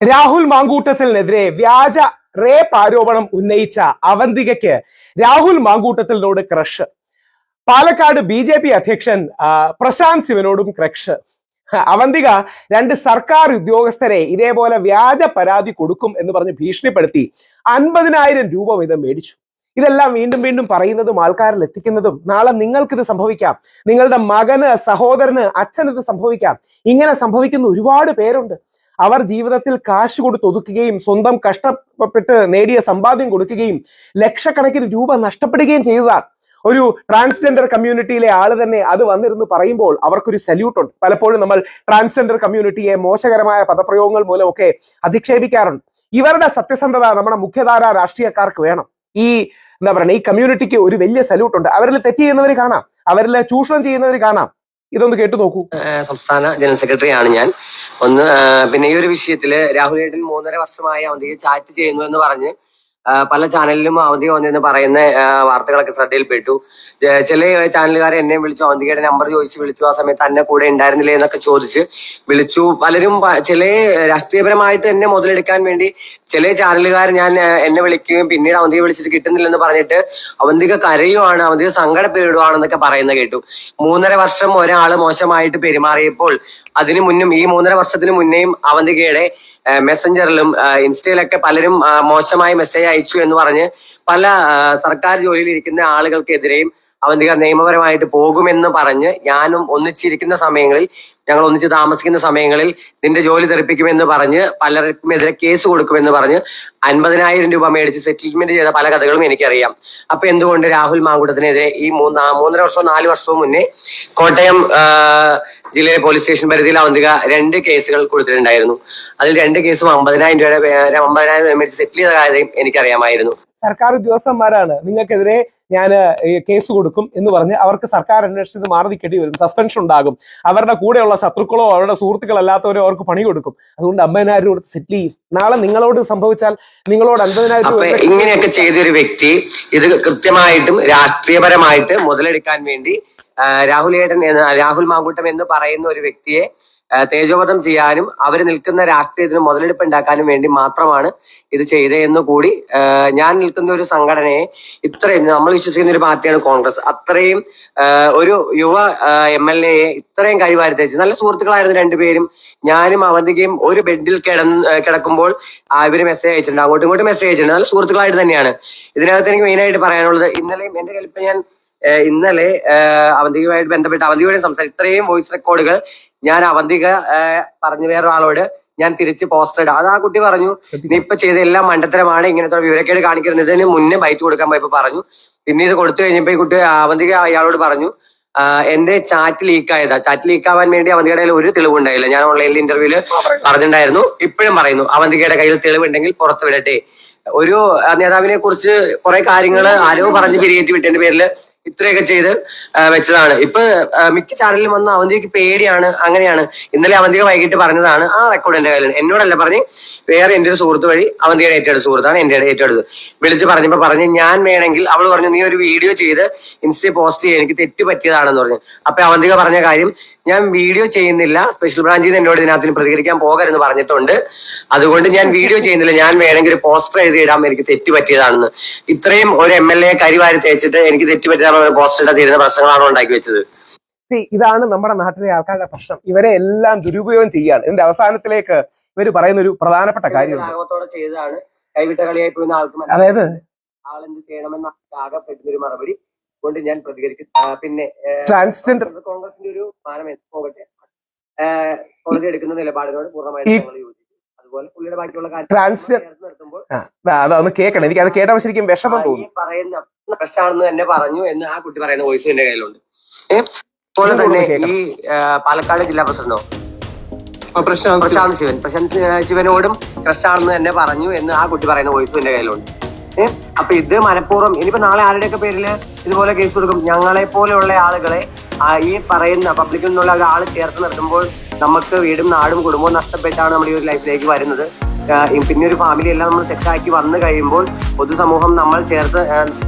രാഹുൽ മാങ്കൂട്ടത്തിനെതിരെ വ്യാജ റേപ്പ് ആരോപണം ഉന്നയിച്ച അവന്തികയ്ക്ക് Rahul മാങ്കൂട്ടത്തിനോട് crush Palakkad B J P അധ്യക്ഷൻ പ്രശാന്ത് ശിവനോടും ക്രഷ് അവന്തിക രണ്ട് സർക്കാർ ഉദ്യോഗസ്ഥരെ ഇതേപോലെ വ്യാജ പരാതി കൊടുക്കും എന്ന് പറഞ്ഞ് ഭീഷണിപ്പെടുത്തി അൻപതിനായിരം രൂപ വീതം മേടിച്ചു. ഇതെല്ലാം വീണ്ടും വീണ്ടും പറയുന്നതും ആൾക്കാരിൽ എത്തിക്കുന്നതും നാളെ നിങ്ങൾക്കിത് സംഭവിക്കാം. നിങ്ങളുടെ മകന് സഹോദരന് അച്ഛന് ഇത് സംഭവിക്കാം. ഇങ്ങനെ സംഭവിക്കുന്ന ഒരുപാട് പേരുണ്ട്. അവർ ജീവിതത്തിൽ കാശ് കൊടുത്ത് ഒതുക്കുകയും സ്വന്തം കഷ്ടപ്പെട്ട് നേടിയ സമ്പാദ്യം കൊടുക്കുകയും ലക്ഷക്കണക്കിന് രൂപ നഷ്ടപ്പെടുകയും ചെയ്തതാണ് ഒരു ട്രാൻസ്ജെൻഡർ കമ്മ്യൂണിറ്റിയിലെ ആൾ തന്നെ അത് വന്നിരുന്ന് പറയുമ്പോൾ അവർക്കൊരു സല്യൂട്ട് ഉണ്ട്. പലപ്പോഴും നമ്മൾ ട്രാൻസ്ജെൻഡർ കമ്മ്യൂണിറ്റിയെ മോശകരമായ പദപ്രയോഗങ്ങൾ മൂലമൊക്കെ അധിക്ഷേപിക്കാറുണ്ട്. ഇവരുടെ സത്യസന്ധത നമ്മുടെ മുഖ്യധാര രാഷ്ട്രീയക്കാർക്ക് വേണം. ഈ എന്താ പറയുക ഈ കമ്മ്യൂണിറ്റിക്ക് ഒരു വലിയ സല്യൂട്ട് ഉണ്ട്. അവരിൽ തെറ്റ് ചെയ്യുന്നവർ കാണാം. അവരിൽ ചൂഷണം ചെയ്യുന്നവർ കാണാം. ഇതൊന്ന് കേട്ടു നോക്കൂ. സംസ്ഥാന ജനറൽ സെക്രട്ടറി ആണ് ഞാൻ. ഒന്ന് പിന്നെ ഈ ഒരു വിഷയത്തിൽ രാഹുൽ ഏട്ടൻ മൂന്നര വർഷമായി അവധിയെ ചാറ്റ് ചെയ്യുന്നു എന്ന് പറഞ്ഞ് പല ചാനലിലും അവധി വന്നെന്ന് പറയുന്ന വാർത്തകളൊക്കെ ശ്രദ്ധയിൽപ്പെട്ടു. ചില ചാനലുകാർ എന്നെ വിളിച്ചു അവന്തികയുടെ നമ്പർ ചോദിച്ച് വിളിച്ചു ആ സമയത്ത് തന്നെ കൂടെ ഉണ്ടായിരുന്നില്ലേ എന്നൊക്കെ ചോദിച്ച് വിളിച്ചു. പലരും ചില രാഷ്ട്രീയപരമായിട്ട് എന്നെ മുതലെടുക്കാൻ വേണ്ടി ചില ചാനലുകാർ ഞാൻ എന്നെ വിളിക്കുകയും പിന്നീട് അവന്തിക വിളിച്ചിട്ട് കിട്ടുന്നില്ലെന്ന് പറഞ്ഞിട്ട് അവന്തിക കരയുവാണ് അവന്തിക സങ്കടപ്പെടുവാണെന്നൊക്കെ പറയുന്ന കേട്ടു. മൂന്നര വർഷം ഒരാൾ മോശമായിട്ട് പെരുമാറിയപ്പോൾ അതിനു മുന്നും ഈ മൂന്നര വർഷത്തിന് മുന്നേയും അവന്തികയുടെ മെസ്സഞ്ചറിലും ഇൻസ്റ്റയിലൊക്കെ പലരും മോശമായി മെസ്സേജ് അയച്ചു എന്ന് പറഞ്ഞ് പല സർക്കാർ ജോലിയിൽ ഇരിക്കുന്ന ആളുകൾക്കെതിരെയും അവന്തിക നിയമപരമായിട്ട് പോകുമെന്ന് പറഞ്ഞ് ഞാനും ഒന്നിച്ചിരിക്കുന്ന സമയങ്ങളിൽ ഞങ്ങൾ ഒന്നിച്ച് താമസിക്കുന്ന സമയങ്ങളിൽ നിന്റെ ജോലി തെറിപ്പിക്കുമെന്ന് പറഞ്ഞ് പലർക്കും എതിരെ കേസ് കൊടുക്കുമെന്ന് പറഞ്ഞ് അൻപതിനായിരം രൂപ മേടിച്ച് സെറ്റിൽമെന്റ് ചെയ്ത പല കഥകളും എനിക്കറിയാം. അപ്പൊ എന്തുകൊണ്ട് രാഹുൽ മാങ്കൂട്ടത്തിനെതിരെ ഈ മൂന്ന് മൂന്നര വർഷവും നാല് വർഷവും മുന്നേ കോട്ടയം ജില്ലയിലെ പോലീസ് സ്റ്റേഷൻ പരിധിയിൽ അവന്തിക രണ്ട് കേസുകൾ കൊടുത്തിട്ടുണ്ടായിരുന്നു. അതിൽ രണ്ട് കേസും അമ്പതിനായിരം രൂപയുടെ അമ്പതിനായിരം രൂപ മേടിച്ച് സെറ്റിൽ ചെയ്ത കാര്യം എനിക്കറിയാമായിരുന്നു. സർക്കാർ ഉദ്യോഗസ്ഥന്മാരാണ്. നിങ്ങൾക്കെതിരെ ഞാൻ കേസ് കൊടുക്കും എന്ന് പറഞ്ഞ് അവർക്ക് സർക്കാർ അന്വേഷിച്ചത് മാറി നിൽക്കേണ്ടി വരും. സസ്പെൻഷൻ ഉണ്ടാകും. അവരുടെ കൂടെയുള്ള ശത്രുക്കളോ അവരുടെ സുഹൃത്തുക്കളല്ലാത്തവരോ അവർക്ക് പണി കൊടുക്കും. അതുകൊണ്ട് അമ്പതിനായിരം രൂപ കൊടുത്ത് സെറ്റിൽ ചെയ്യും നാളെ നിങ്ങളോട് സംഭവിച്ചാൽ നിങ്ങളോട് അൻപതിനായിരം രൂപ ഇങ്ങനെയൊക്കെ ചെയ്തൊരു വ്യക്തി ഇത് കൃത്യമായിട്ടും രാഷ്ട്രീയപരമായിട്ട് മുതലെടുക്കാൻ വേണ്ടി രാഹുൽ ഏട്ടൻ എന്ന രാഹുൽ മാങ്കൂട്ടം എന്ന് പറയുന്ന ഒരു വ്യക്തിയെ തേജോവധം ചെയ്യാനും അവർ നിൽക്കുന്ന രാഷ്ട്രീയത്തിന് മുതലെടുപ്പ് ഉണ്ടാക്കാനും വേണ്ടി മാത്രമാണ് ഇത് ചെയ്തതെന്ന് കൂടി ഞാൻ നിൽക്കുന്ന ഒരു സംഘടനയെ ഇത്രയും നമ്മൾ വിശ്വസിക്കുന്ന ഒരു പാർട്ടിയാണ് കോൺഗ്രസ്. അത്രയും ഒരു യുവ എം എൽ എയെ ഇത്രയും കൈവാരി തേച്ച് നല്ല സുഹൃത്തുക്കളായിരുന്നു രണ്ടുപേരും. ഞാനും അവന്തികയും ഒരു ബെഡിൽ കിടന്ന് കിടക്കുമ്പോൾ ഇവർ മെസ്സേജ് അയച്ചിട്ടുണ്ട്. അങ്ങോട്ടും ഇങ്ങോട്ടും മെസ്സേജ് അയച്ചിട്ടുണ്ട്. നല്ല സുഹൃത്തുക്കളായിട്ട് തന്നെയാണ്. ഇതിനകത്ത് എനിക്ക് മെയിനായിട്ട് പറയാനുള്ളത് ഇന്നലെയും എന്റെ കയ്യിൽ ഞാൻ ഇന്നലെ അവന്തികയുമായിട്ട് ബന്ധപ്പെട്ട് അവന്തികയോട് സംസാരിച്ചു ഇത്രയും വോയിസ് റെക്കോർഡുകൾ ഞാൻ അവന്തിക പറഞ്ഞു വേറെ ആളോട് ഞാൻ തിരിച്ച് പോസ്റ്റർ ഇടാം. അത് ആ കുട്ടി പറഞ്ഞു നീ ഇപ്പൊ ചെയ്ത എല്ലാം മണ്ടത്തരമാണ്. ഇങ്ങനത്തെ വിവരക്കേട് കാണിക്കുന്നത് ഇതിന് മുന്നേ ബൈറ്റ് കൊടുക്കാൻ പോയപ്പോ പറഞ്ഞു. പിന്നെ ഇത് കൊടുത്തു കഴിഞ്ഞപ്പോ ഈ കുട്ടി അവന്തിക അയാളോട് പറഞ്ഞു എന്റെ ചാറ്റ് ലീക്ക് ആയതാ. ചാറ്റ് ലീക്ക് ആവാൻ വേണ്ടി അവന്തികയുടെ കയ്യിൽ ഒരു തെളിവുണ്ടായില്ല ഞാൻ ഓൺലൈനിൽ ഇന്റർവ്യൂൽ പറഞ്ഞിട്ടുണ്ടായിരുന്നു. ഇപ്പോഴും പറയുന്നു അവന്തികയുടെ കയ്യിൽ തെളിവുണ്ടെങ്കിൽ പുറത്തുവിടട്ടെ ഒരു നേതാവിനെ കുറിച്ച് കുറെ കാര്യങ്ങൾ ആരോ പറഞ്ഞ് പിരികേറ്റി വിട്ടതിന്റെ പേരിൽ ഇത്രയൊക്കെ ചെയ്ത് വെച്ചതാണ്. ഇപ്പൊ മിക്ക ചാനലിലും വന്ന അവന്തിക്ക് പേടിയാണ് അങ്ങനെയാണ്. ഇന്നലെ അവന്തിക വൈകിട്ട് പറഞ്ഞതാണ് ആ റെക്കോർഡ് എന്റെ കയ്യിലുണ്ട്. എന്നോടല്ല പറഞ്ഞ് വേറെ എന്റെ ഒരു സുഹൃത്ത് വഴി അവന്തിയുടെ ഏറ്റെടുത്ത സുഹൃത്താണ് എന്റെ അടുത്ത് വിളിച്ച് പറഞ്ഞപ്പോ പറഞ്ഞു ഞാൻ വേണമെങ്കിൽ അവൾ പറഞ്ഞു നീ ഒരു വീഡിയോ ചെയ്ത് ഇൻസ്റ്റയിൽ പോസ്റ്റ് ചെയ്യാൻ എനിക്ക് തെറ്റ് പറ്റിയതാണെന്ന് പറഞ്ഞു. അപ്പൊ അവന്തിക പറഞ്ഞ കാര്യം ഞാൻ വീഡിയോ ചെയ്യുന്നില്ല സ്പെഷ്യൽ ബ്രാഞ്ചിൽ നിന്ന് എന്നോട് ഇതിനകത്തിന് പ്രതികരിക്കാൻ പോകരുന്ന് പറഞ്ഞിട്ടുണ്ട്. അതുകൊണ്ട് ഞാൻ വീഡിയോ ചെയ്യുന്നില്ല ഞാൻ വേണമെങ്കിൽ ഒരു പോസ്റ്റർ എഴുതി ഇടാം എനിക്ക് തെറ്റ് പറ്റിയതാണെന്ന്. ഇത്രയും ഒരു എം എൽ എ കരിവാരി തേച്ചിട്ട് എനിക്ക് തെറ്റ് പറ്റിയതാണ് പോസ്റ്റർ ഇടാൻ തീരുന്ന പ്രശ്നങ്ങളാണ് ഉണ്ടാക്കി വെച്ചത്? ഇതാണ് നമ്മുടെ നാട്ടിലെ ആൾക്കാരുടെ പ്രശ്നം. ഇവരെ എല്ലാം ദുരുപയോഗം ചെയ്യാണ്. ഇതിന്റെ അവസാനത്തിലേക്ക് ഇവർ പറയുന്ന ഒരു പ്രധാനപ്പെട്ട കാര്യം ചെയ്തതാണ്. കൈവിട്ട കളിയായി പോയിരുന്ന ആൾക്ക്. അതായത്? ആളെന്ത് ചെയ്യണമെന്ന് ആകെപ്പെടുന്ന ഒരു മറുപടി കൊണ്ട് ഞാൻ പ്രതികരിക്കും. പിന്നെ ട്രാൻസ്ജെൻഡർ കോൺഗ്രസിന്റെ ഒരു മാനം പോകട്ടെ. കോടതി എടുക്കുന്ന നിലപാടിനോട് പൂർണമായിട്ട് ഈ- ഞങ്ങൾ യോജിക്കും. അതുപോലെ അതൊന്ന് കേൾക്കണം. എനിക്ക് അത് കേട്ടപ്പോൾ ശരിക്കും വിഷമം തോന്നി. പറയുന്ന പ്രശ്നമാണെന്ന് തന്നെ പറഞ്ഞു എന്ന് ആ കുട്ടി പറയുന്ന വോയിസ് എന്റെ കയ്യിലുണ്ട്. അതുപോലെ തന്നെ ഈ പാലക്കാട് ജില്ലാ പ്രസിഡന്റോ? പ്രശാന്ത് പ്രശാന്ത് ശിവൻ പ്രശാന്ത് ശിവനോടും ക്രഷാണെന്ന് തന്നെ പറഞ്ഞു എന്ന് ആ കുട്ടി പറയുന്ന വോയിസ് എന്റെ കയ്യിലുണ്ട്. ഏഹ് അപ്പൊ ഇത് മനഃപൂർവം ഇനിയിപ്പോ നാളെ ആരുടെയൊക്കെ പേരിൽ ഇതുപോലെ കേസ് കൊടുക്കും? ഞങ്ങളെ പോലെയുള്ള ആളുകളെ ഈ പറയുന്ന പബ്ലിക്കിൽ നിന്നുള്ള ഒരാൾ ചേർത്ത് നിർത്തുമ്പോൾ നമുക്ക് വീടും നാടും കുടുംബവും നഷ്ടപ്പെട്ടാണ് നമ്മൾ ഈ ഒരു ലൈഫിലേക്ക് വരുന്നത്. പിന്നെ ഒരു ഫാമിലി എല്ലാം നമ്മൾ സെറ്റാക്കി വന്നു കഴിയുമ്പോൾ പൊതുസമൂഹം നമ്മൾ ചേർത്ത്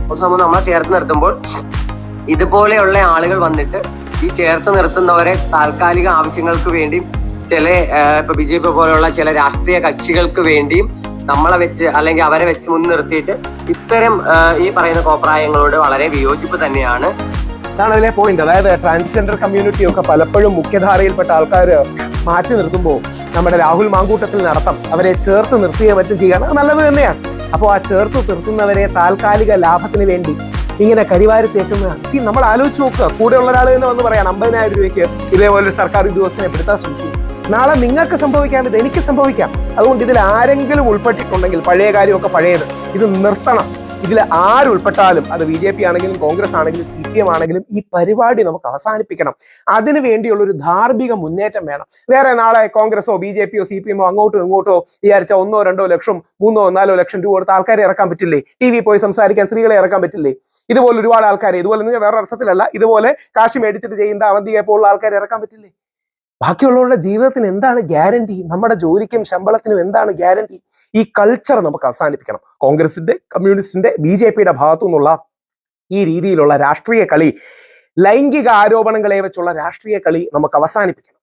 പൊതുസമൂഹം നമ്മളെ ചേർത്ത് നിർത്തുമ്പോൾ ഇതുപോലെയുള്ള ആളുകൾ വന്നിട്ട് ഈ ചേർത്ത് നിർത്തുന്നവരെ താൽക്കാലിക ആവശ്യങ്ങൾക്ക് വേണ്ടിയും ചില ഇപ്പൊ ബി ജെ പി പോലെയുള്ള ചില രാഷ്ട്രീയ കക്ഷികൾക്ക് വേണ്ടിയും നമ്മളെ വെച്ച് അല്ലെങ്കിൽ അവരെ വെച്ച് മുൻനിർത്തിയിട്ട് ഇത്തരം ഈ പറയുന്ന കോപ്രായങ്ങളോട് വളരെ വിയോജിപ്പ് തന്നെയാണ്. ഇതാണ് അതിലെ പോയിന്റ് അതായത് ട്രാൻസ്ജെൻഡർ കമ്മ്യൂണിറ്റി ഒക്കെ പലപ്പോഴും മുഖ്യധാരയിൽപ്പെട്ട ആൾക്കാർ മാറ്റി നിർത്തുമ്പോൾ നമ്മുടെ രാഹുൽ മാങ്കൂട്ടത്തിൽ നടത്തം അവരെ ചേർത്ത് നിർത്തിയേ പറ്റും ചെയ്യാൻ നല്ലത് തന്നെയാണ്. അപ്പോൾ ആ ചേർത്ത് നിർത്തുന്നവരെ താൽക്കാലിക ലാഭത്തിന് വേണ്ടി ഇങ്ങനെ കരിവാരി തേക്കുന്ന. ഈ നമ്മൾ ആലോചിച്ച് നോക്കുക. കൂടെ ഉള്ള ഒരാൾ തന്നെ വന്ന് പറയാം അമ്പതിനായിരം രൂപയ്ക്ക് ഇതേപോലെ സർക്കാർ ഉദ്യോഗസ്ഥനെ പെടുത്താൻ ശ്രമിച്ചു നാളെ നിങ്ങൾക്ക് സംഭവിക്കാം ഇത് എനിക്ക് സംഭവിക്കാം. അതുകൊണ്ട് ഇതിൽ ആരെങ്കിലും ഉൾപ്പെട്ടിട്ടുണ്ടെങ്കിൽ പഴയ കാര്യമൊക്കെ പഴയത് ഇത് നിർത്തണം. ഇതിൽ ആരുൾപ്പെട്ടാലും അത് ബി ജെ പി ആണെങ്കിലും കോൺഗ്രസ് ആണെങ്കിലും സി പി എം ആണെങ്കിലും ഈ പരിപാടി നമുക്ക് അവസാനിപ്പിക്കണം. അതിനു വേണ്ടിയുള്ള ഒരു ധാർമ്മിക മുന്നേറ്റം വേണം. വേറെ നാളെ കോൺഗ്രസോ ബി ജെ പിയോ സി പി എമ്മോ അങ്ങോട്ടോ ഇങ്ങോട്ടോ വിചാരിച്ച ഒന്നോ രണ്ടോ ലക്ഷം മൂന്നോ നാലോ ലക്ഷം രൂപ കൊടുത്ത ആൾക്കാരെ ഇറക്കാൻ പറ്റില്ലേ? ടി വി പോയി സംസാരിക്കാൻ സ്ത്രീകളെ ഇറക്കാൻ പറ്റില്ലേ? ഇതുപോലെ ഒരുപാട് ആൾക്കാർ ഇതുപോലെ എന്ന് വേറെ അർത്ഥത്തിലല്ല ഇതുപോലെ കാശ് മേടിച്ചിട്ട് ചെയ്യുന്ന അവന്തിയെ പോലുള്ള ആൾക്കാരെ ഇറക്കാൻ പറ്റില്ലേ? ബാക്കിയുള്ളവരുടെ ജീവിതത്തിന് എന്താണ് ഗ്യാരണ്ടി നമ്മുടെ ജോലിക്കും ശമ്പളത്തിനും എന്താണ് ഗ്യാരണ്ടി ഈ കൾച്ചർ നമുക്ക് അവസാനിപ്പിക്കണം. കോൺഗ്രസിന്റെ കമ്മ്യൂണിസ്റ്റിന്റെ ബി ജെ പിയുടെ ഭാഗത്തു നിന്നുള്ള ഈ രീതിയിലുള്ള രാഷ്ട്രീയ കളി ലൈംഗിക ആരോപണങ്ങളെ വെച്ചുള്ള രാഷ്ട്രീയ കളി നമുക്ക് അവസാനിപ്പിക്കണം.